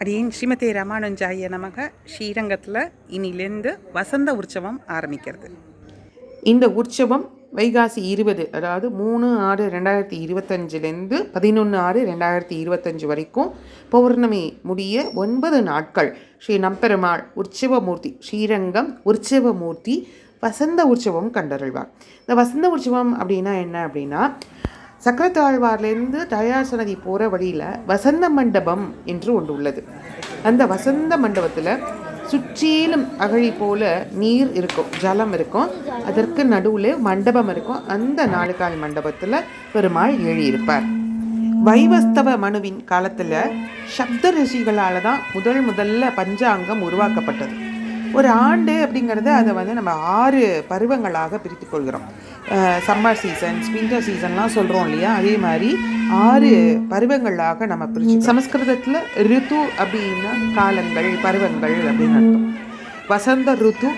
அடியின் ஸ்ரீமதி ராமானுஜாய நமக. ஸ்ரீரங்கத்தில் இனிலேருந்து வசந்த உற்சவம் ஆரம்பிக்கிறது. இந்த உற்சவம் வைகாசி இருபது அதாவது மூணு ஆறு ரெண்டாயிரத்தி இருபத்தஞ்சிலேருந்து பதினொன்று ஆறு ரெண்டாயிரத்தி இருபத்தஞ்சு வரைக்கும் பௌர்ணமி முடிய ஒன்பது நாட்கள். ஸ்ரீ நம்பெருமாள் உற்சவமூர்த்தி ஸ்ரீரங்கம் உற்சவமூர்த்தி வசந்த உற்சவம் கண்டருள்வார். இந்த வசந்த உற்சவம் அப்படின்னா என்ன அப்படின்னா சக்கரத்தாழ்வார்லேருந்து தயார் போகிற வழியில் வசந்த மண்டபம் என்று ஒன்று உள்ளது. அந்த வசந்த மண்டபத்தில் சுற்றிலும் அகழி போல நீர் இருக்கும் ஜலம் இருக்கும். அதற்கு நடுவில் மண்டபம் இருக்கும். அந்த நாலுகால் மண்டபத்தில் பெருமாள் எழுதியிருப்பார். வைவஸ்தவ மனுவின் காலத்தில் சப்த ரிஷிகளால் தான் முதல் முதல்ல பஞ்சாங்கம் உருவாக்கப்பட்டது. ஒரு ஆண்டு அப்படிங்கிறத அதை வந்து நம்ம ஆறு பருவங்களாக பிரித்து கொள்கிறோம் சம்மர் சீசன் வின்டர் சீசன்லாம் சொல்கிறோம் இல்லையா? அதே மாதிரி ஆறு பருவங்களாக நம்ம பிரிச்சு சமஸ்கிருதத்தில் ரித்து அப்படின்னா காலங்கள் பருவங்கள் அப்படின்னு அர்த்தம். வசந்த ருத்து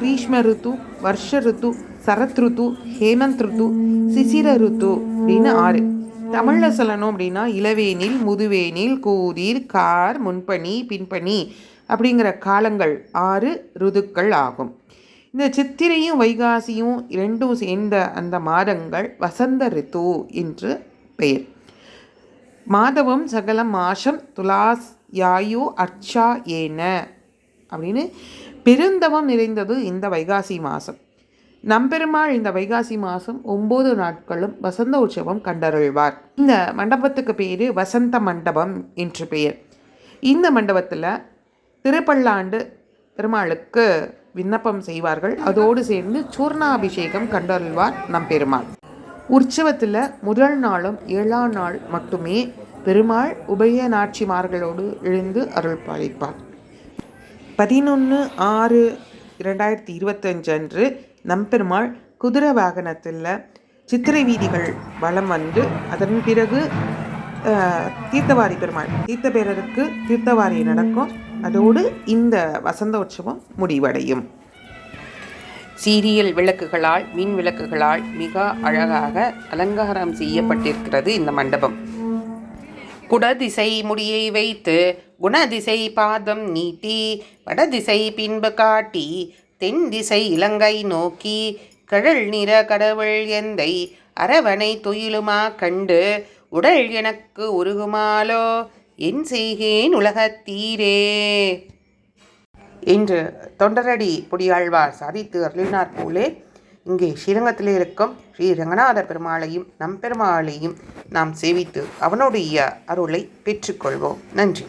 கிரீஷ்ம ருத்து வருஷ ருத்து சரத் ருத்து ஹேமந்த் ருத்து சிசிர ருத்து அப்படின்னு ஆறு. தமிழில் சொல்லணும் அப்படின்னா இளவேனில் முதுவேனில் கூதிர் கார் முன்பணி பின்பணி அப்படிங்கிற காலங்கள் ஆறு ருதுக்கள் ஆகும். இந்த சித்திரையும் வைகாசியும் இரண்டும் சேர்ந்த அந்த மாதங்கள் வசந்த ரித்து என்று பெயர். மாதவம் சகலம் மாஷம் துலாஸ் யாயு அர்ச்சா ஏன அப்படின்னு பெருந்தவம் நிறைந்தது இந்த வைகாசி மாதம். நம்பெருமாள் இந்த வைகாசி மாதம் ஒம்பது நாட்களும் வசந்த உற்சவம் கண்டருள்வார் இந்த மண்டபத்துக்கு பேர் வசந்த மண்டபம் என்று பெயர். இந்த மண்டபத்தில் திருப்பல்லாண்டு பெருமாளுக்கு விண்ணப்பம் செய்வார்கள். அதோடு சேர்ந்து சூர்ணாபிஷேகம் கண்டருள்வார் நம்பெருமாள். உற்சவத்தில் முதல் நாளும் ஏழாம் நாள் மட்டுமே பெருமாள் உபய நாச்சிமார்களோடு எழுந்து அருள் பாலிப்பார். பதினொன்று ஆறு இரண்டாயிரத்தி இருபத்தஞ்சு அன்று நம்பெருமாள் குதிரை வாகனத்தில் சித்திரை வீதிகள் வலம் வந்து அதன் பிறகு தீர்த்தவாரி பெருமாள் தீர்த்தபேரருக்கு தீர்த்தவாரி நடக்கும். அதோடு இந்த வசந்த உற்சவம் முடிவடையும். சீரியல் விளக்குகளால் மின் விளக்குகளால் மிக அழகாக அலங்காரம் செய்யப்பட்டிருக்கிறது இந்த மண்டபம். குடதிசை முடியை வைத்து குணதிசை பாதம் நீட்டி வடதிசை பின்பு காட்டி தென் திசை இலங்கை நோக்கி கழல் நிற கடவுள் எந்தை அரவணை துயிலுமா கண்டு உடல் எனக்கு உருகுமாலோ? என் செய்கேன் உலகத்தீரே என்று தொண்டரடி பொடியாழ்வார் சாதித்து அருளினார் போலே இங்கே ஸ்ரீரங்கத்தில் இருக்கும் ஸ்ரீ ரங்கநாதர் பெருமாளையும் நம் பெருமாளையும் நாம் சேவித்து அவனுடைய அருளை பெற்றுக்கொள்வோம் நன்றி.